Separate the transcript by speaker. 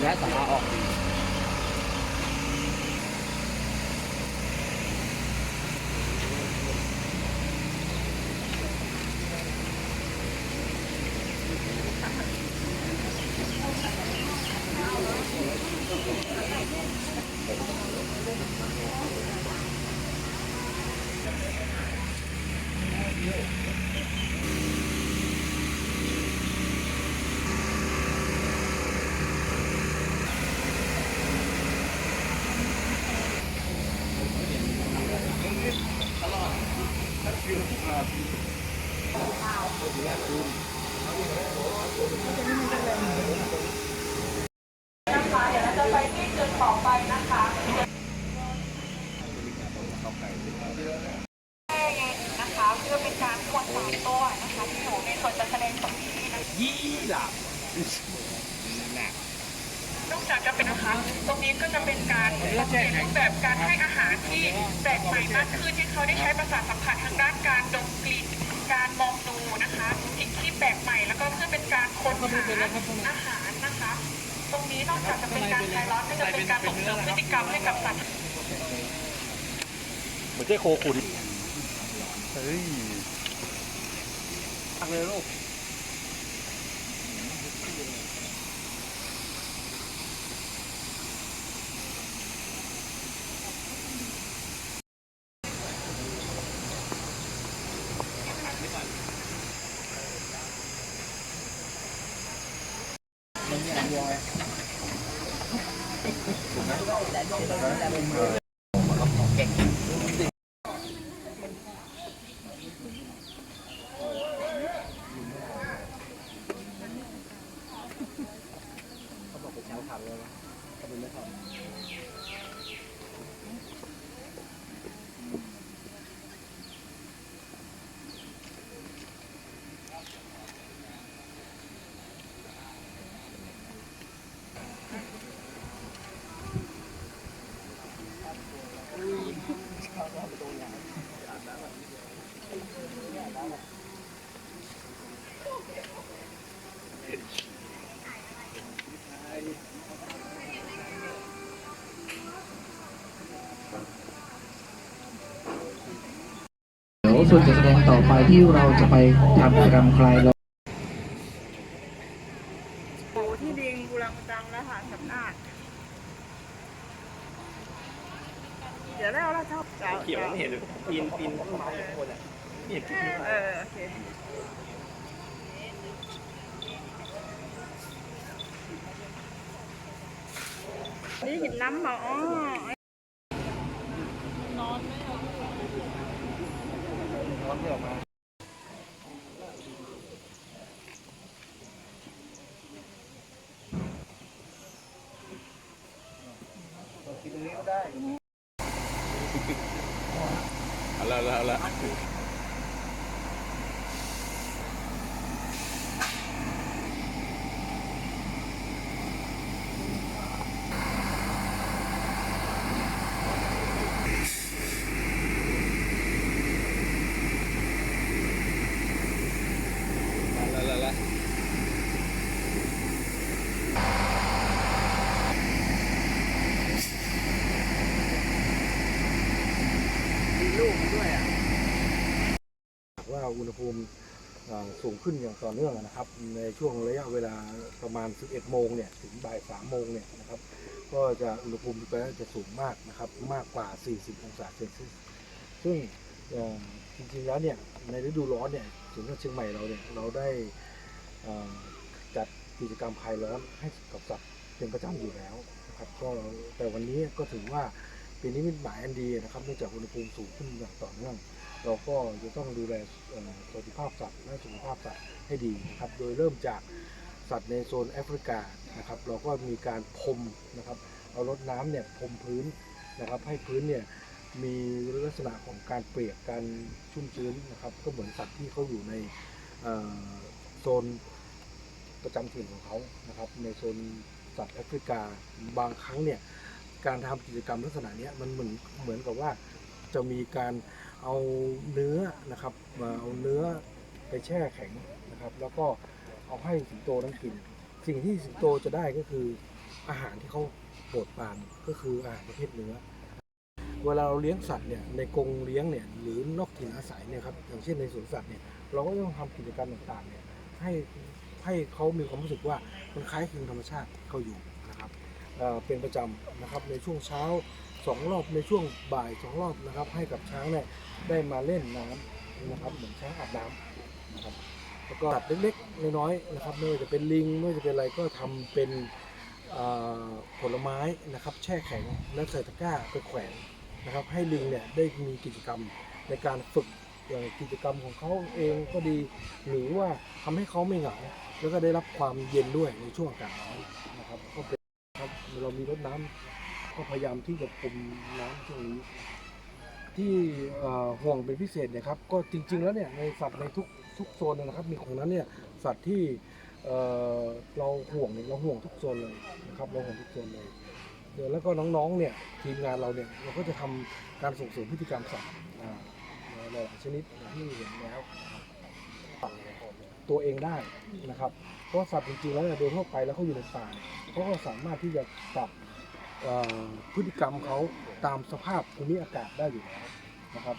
Speaker 1: และสาราออก
Speaker 2: ดียวเราจะไปที่จุดต่อไปนะคะนะคะเพื่อเป็นการตรวจสอบตัวนะคะที่อยู่ในส่วนจัดแสดงตรงนี้นะคะ
Speaker 1: ยี่หลับ
Speaker 2: นอกจากจะเป็นนะคะตรงนี้ก็จะเป็นการเปลี่ยนรูปแบบการให้อาหารที่แปลกใหม่มากขึ้นที่ เขาได้ใช้ประสาทสัมผัสทางด้านการดมกลิ่น การมองดูนะคะสิ่งที่แปลกใหม่แล้วก็เพื่อเป็นการค้นหาอาหารนะคะ ตรงนี้นอกจากจะเป็นการคลายร้อนก็จะเป็นการส่งเสริมพฤติกรรมให้กับสัตว์
Speaker 3: เหมือนเจ้โคขุนเฮ้ย
Speaker 1: ตักเลยลูก เขาบอกไปเช้าทำเลยวะเขาเป็นไม่ทำ
Speaker 4: ส่วนจะแสดงต่อไปที่เราจะไปทำกิจกรรมคลายร้อน
Speaker 2: หที่ดิงกุลังตังและหาสำนาจเดี๋ยวแล้วเราชอบเจ้า
Speaker 3: เขียวไม่เห็นเลยปีนปีนต้นไม้อยู่ข้างบนอะเห็นคลิปนี้
Speaker 2: เออโอเคนี่หยิบน้ำมาอ๋อ
Speaker 1: ร้อนไม่ออกมากินตรงนี้ก็ ได้
Speaker 3: เอาละเอาละา
Speaker 5: อุณหภูมิสูงขึ้นอย่างต่อเนื่องนะครับ ในช่วงระยะเวลาประมาณ 11 โมงเนี่ยถึงบ่าย 3 โมงเนี่ยนะครับ ก็จะอุณหภูมิก็จะสูงมากนะครับ มากกว่า 40 องศาเซนเซียสซึ่งจริงๆแล้วเนี่ยในฤดูร้อนเนี่ยสวนสัตว์เชียงใหม่เราเนี่ยเราได้จัดกิจกรรมคลายร้อนให้กับสัตว์เป็นประจำอยู่แล้วนะครับก็แต่วันนี้ก็ถือว่าเป็นนิมิตหมายอันดีนะครับเนื่องจากอุณหภูมิสูงขึ้นอย่างต่อเนื่อง เราก็จะต้องดูแลสวัสดิภาพสัตว์และสุขภาพสัตว์ให้ดีนะครับ โดยเริ่มจากสัตว์ในโซนแอฟริกานะครับ เราก็มีการพรมนะครับ เอารถน้ำเนี่ยพรมพื้นนะครับ ให้พื้นเนี่ยมีลักษณะของการเปียกการชุ่มชื้นนะครับ ก็เหมือนสัตว์ที่เขาอยู่ในโซนประจำถิ่นของเขานะครับ ในโซนสัตว์แอฟริกาบางครั้งเนี่ยการทำกิจกรรมลักษณะเนี้ยมันเหมือนเหมือนกับว่าจะมีการ เอาเนื้อนะครับมาเอาเนื้อไปแช่แข็งนะครับ แล้วก็เอาให้สิงโตนั้นกิน สิ่งที่สิงโตจะได้ก็คืออาหารที่เขาโปรดปรานก็คืออาหารประเภทเนื้อ เวลาเราเลี้ยงสัตว์เนี่ยในกรงเลี้ยงเนี่ยหรือนอกถิ่นอาศัยเนี่ยครับอย่างเช่นในสวนสัตว์เนี่ยเราก็ต้องทำกิจกรรมต่างๆเนี่ยให้ให้เขามีความรู้สึกว่ามันคล้ายคลึงธรรมชาติเขาอยู่นะครับเเป็นประจำนะครับในช่วงเช้า สองรอบในช่วงบ่ายสองรอบนะครับ ให้กับช้างเนี่ยได้มาเล่นน้ำนะครับเหมือนช้างอาบน้ำนะครับแล้วก็สัตว์เล็กๆน้อยๆนะครับไม่ว่าจะเป็นลิงไม่ว่าจะเป็นอะไรก็ทำเป็นผลไม้นะครับ แช่แข็งแล้วใส่ตะกร้าไปแขวนนะครับ ให้ลิงเนี่ยได้มีกิจกรรมในการฝึกอย่างกิจกรรมของเขาเองก็ดี หรือว่าทำให้เขาไม่เหงาแล้วก็ได้รับความเย็นด้วยในช่วงอากาศร้อนนะครับก็เป็นครับเรามีรถน้ำ ก็พยายามที่จะคุมน้ำช่วงนี้ ที่ห่วงเป็นพิเศษเนะครับก็จริง ๆ แล้วเนี่ยในสัตว์ในทุกทุกโซนนะครับมีของนั้นเนี่ยสัตว์ที่เเราห่วงเนี่ยเราห่วงทุกโซนเลยนะครับเราห่วงทุกโซนเลยเดี๋ยวแล้วก็น้องๆเนี่ยทีมงานเราเนี่ยเราก็จะทำการส่งเสริมพฤติกรรมสัตว์หลายชนิดอย่างที่เห็นแล้วนะครับตัวเองได้นะครับเพราะสัตว์จริงๆแล้วเนี่ยโดยทั่วไปแล้วเขาอยู่ในป่าเขาก็สามารถที่จะปรับ พฤติกรรมเขาตามสภาพภูมิอากาศได้อยู่แล้วนะครับ